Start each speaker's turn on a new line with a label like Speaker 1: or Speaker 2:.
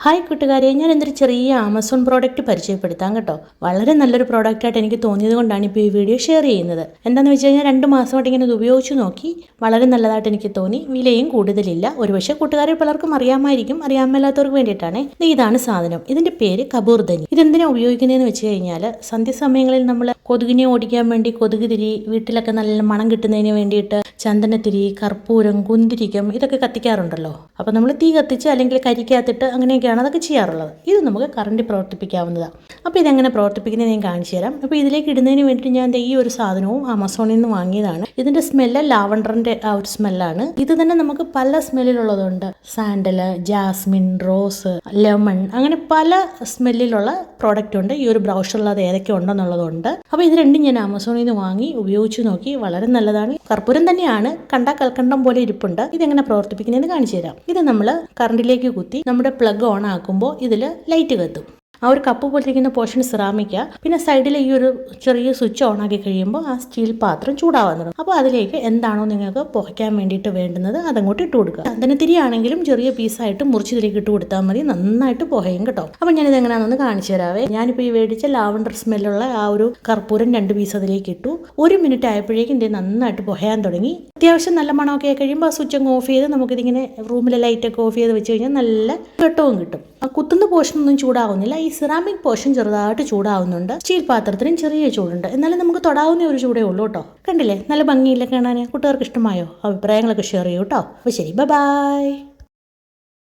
Speaker 1: Hi കൂട്ടുകാരെ ഞാൻ എന്തൊരു ചെറിയ ആമസോൺ പ്രോഡക്റ്റ് പരിചയപ്പെടുത്താം കേട്ടോ. വളരെ നല്ലൊരു പ്രോഡക്റ്റ് ആയിട്ട് എനിക്ക് തോന്നിയത് കൊണ്ടാണ് ഇപ്പോൾ ഈ വീഡിയോ ഷെയർ ചെയ്യുന്നത്. എന്താണെന്ന് വെച്ച് കഴിഞ്ഞാൽ രണ്ട് മാസമായിട്ട് ഇങ്ങനെ ഇത് ഉപയോഗിച്ച് നോക്കി വളരെ നല്ലതായിട്ട് എനിക്ക് തോന്നി. വിലയും കൂടുതലില്ല. ഒരുപക്ഷെ കൂട്ടുകാരെ പലർക്കും അറിയാമായിരിക്കും. അറിയാമല്ലാത്തവർക്ക് വേണ്ടിയിട്ടാണ്. ഇതാണ് സാധനം. ഇതിന്റെ പേര് കബൂർദനി ഇതെന്തിനാണ് ഉപയോഗിക്കുന്നതെന്ന് വെച്ച് കഴിഞ്ഞാൽ സന്ധ്യസമയങ്ങളിൽ നമ്മൾ കൊതുകിനെ ഓടിക്കാൻ വേണ്ടി കൊതുക് തിരി വീട്ടിലൊക്കെ നല്ല മണം കിട്ടുന്നതിന് വേണ്ടിയിട്ട് ചന്ദനത്തിരി കർപ്പൂരം കുന്തിരിക്കം ഇതൊക്കെ കത്തിക്കാറുണ്ടല്ലോ. അപ്പോൾ നമ്മൾ തീ കത്തിച്ച് അല്ലെങ്കിൽ കരിക്കകത്തിട്ട് അങ്ങനെയൊക്കെയാണ് അതൊക്കെ ചെയ്യാറുള്ളത്. ഇത് നമുക്ക് കറണ്ടിൽ പ്രവർത്തിപ്പിക്കാവുന്നതാണ് അപ്പോൾ ഇതെങ്ങനെ പ്രവർത്തിപ്പിക്കുന്നത് ഞാൻ കാണിച്ചു തരാം. അപ്പോൾ ഇതിലേക്ക് ഇടുന്നതിന് വേണ്ടിയിട്ട് ഞാൻ ഈ ഒരു സാധനവും ആമസോണിൽ നിന്ന് വാങ്ങിയതാണ്. ഇതിന്റെ സ്മെല്ല് ലാവണ്ടറിന്റെ ആ ഒരു സ്മെല്ലാണ് ഇത് തന്നെ നമുക്ക് പല സ്മെല്ലിലുള്ളതുണ്ട് സാൻഡൽ ജാസ്മിൻ റോസ് ലെമൺ അങ്ങനെ പല സ്മെല്ലിലുള്ള പ്രോഡക്റ്റ് ഉണ്ട്. ഈ ഒരു ബ്രൗഷറിൽ അത് ഏതൊക്കെ ഉണ്ടെന്നുള്ളതുണ്ട്. അപ്പോൾ ഇത് രണ്ടും ഞാൻ ആമസോണിൽ നിന്ന് വാങ്ങി ഉപയോഗിച്ചു നോക്കി വളരെ നല്ലതാണ്. കർപ്പൂരം തന്നെയാണ്. കണ്ടാ കൽക്കണ്ടം പോലെ ഇരിപ്പുണ്ട്. ഇതെങ്ങനെ പ്രവർത്തിപ്പിക്കുന്നതെന്ന് കാണിച്ചു തരാം. ഇത് നമ്മൾ കറണ്ടിലേക്ക് കുത്തി നമ്മുടെ പ്ലഗ് ഓൺ ആക്കുമ്പോൾ ഇതിൽ ലൈറ്റ് കത്തും. ആ ഒരു കപ്പ് പോലെ ഇരിക്കുന്ന പോർഷൻ സിറാമിക്ക പിന്നെ സൈഡിൽ ഈ ഒരു ചെറിയ സ്വിച്ച് ഓൺ ആക്കി കഴിയുമ്പോൾ ആ സ്റ്റീൽ പാത്രം ചൂടാവാൻ തുടങ്ങും അപ്പോൾ അതിലേക്ക് എന്താണോ നിങ്ങൾക്ക് പുകയ്ക്കാൻ വേണ്ടിയിട്ട് വേണ്ടുന്നത് അതങ്ങോട്ട് ഇട്ട് കൊടുക്കുക. അതിന് തിരിയാണെങ്കിലും ചെറിയ പീസായിട്ട് മുറിച്ച് ഇതിലേക്ക് ഇട്ട് കൊടുത്താൽ മതി. നന്നായിട്ട് പുകയും കേട്ടോ. അപ്പോൾ ഞാനിത് എങ്ങനെയാണെന്ന് കാണിച്ചു തരാവേ. ഞാനിപ്പോൾ ഈ മേടിച്ച ലാവണ്ടർ സ്മെല്ലുള്ള ആ ഒരു കർപ്പൂരം രണ്ട് പീസ് അതിലേക്ക് ഇട്ടു. ഒരു മിനിറ്റ് ആയപ്പോഴേക്കും ഇത് നന്നായിട്ട് പുകയാൻ തുടങ്ങി. അത്യാവശ്യം നല്ല മണമൊക്കെ കഴിയുമ്പോൾ ആ സ്വിച്ച് അങ്ങ് ഓഫ് ചെയ്ത് നമുക്കിതിങ്ങനെ റൂമിലെ ലൈറ്റൊക്കെ ഓഫ് ചെയ്ത് വെച്ച് കഴിഞ്ഞാൽ നല്ല വെട്ടവും കിട്ടും. ആ കുത്തുന്ന പോർഷൻ ഒന്നും ചൂടാവുന്നില്ല. സിറാമിക് പോർഷൻ ചെറുതായിട്ട് ചൂടാവുന്നുണ്ട്. സ്റ്റീൽ പാത്രത്തിനും ചെറിയ ചൂടുണ്ട്. എന്നാലും നമുക്ക് തൊടാവുന്ന ഒരു ചൂടേ ഉള്ളൂ കേട്ടോ. കണ്ടില്ലേ? നല്ല ഭംഗിയില്ല കാണാൻ? കുട്ടികൾക്ക് ഇഷ്ടമായോ? അഭിപ്രായങ്ങളൊക്കെ ഷെയർ ചെയ്യൂ കേട്ടോ. അപ്പോൾ ശരി ബൈ